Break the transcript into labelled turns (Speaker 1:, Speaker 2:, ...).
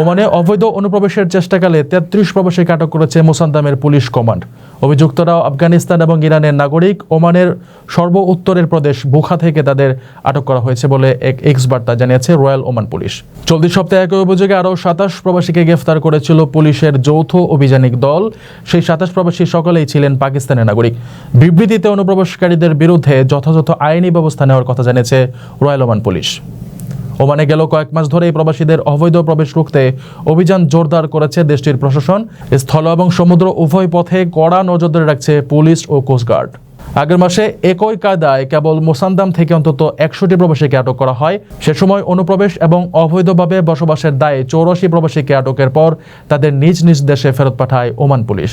Speaker 1: ওমানে অবৈধ অনুপ্রবেশের চেষ্টাকালে তেত্রিশ প্রবাসীকে আটক করেছে মোসান্দামের পুলিশ কমান্ড। অভিযুক্তরাও আফগানিস্তান এবং ইরানের নাগরিক ওমানের সর্ব উত্তরের প্রদেশ বুখা থেকে তাদের আটক করা হয়েছে বলে এক এক্স বার্তা জানিয়েছে রয়্যাল ওমান পুলিশ। চলতি সপ্তাহে একই অভিযোগে আরও সাতাশ প্রবাসীকে গ্রেফতার করেছিল পুলিশের যৌথ অভিযানিক দল। সেই সাতাশ প্রবাসী সকলেই ছিলেন পাকিস্তানের নাগরিক। বিবৃতিতে অনুপ্রবেশকারীদের বিরুদ্ধে যথাযথ আইনি ব্যবস্থা নেওয়ার কথা জানিয়েছে রয়্যাল ওমান পুলিশ। ওমানে গেল কয়েক মাস ধরে এই প্রবাসীদের অবৈধ প্রবেশ রুখতে অভিযান জোরদার করেছে দেশটির প্রশাসন। স্থল এবং সমুদ্র উভয় পথে কড়া নজরদারি রাখছে পুলিশ ও কোস্টগার্ড আগের মাসে একই কায়দায় কেবল মোসান্দাম থেকে অন্তত একশোটি প্রবাসীকে আটক করা হয়। সে সময় অনুপ্রবেশ এবং অবৈধভাবে বসবাসের দায়ে চৌরাশি প্রবাসীকে আটকের পর তাদের নিজ নিজ দেশে ফেরত পাঠায় ওমান পুলিশ।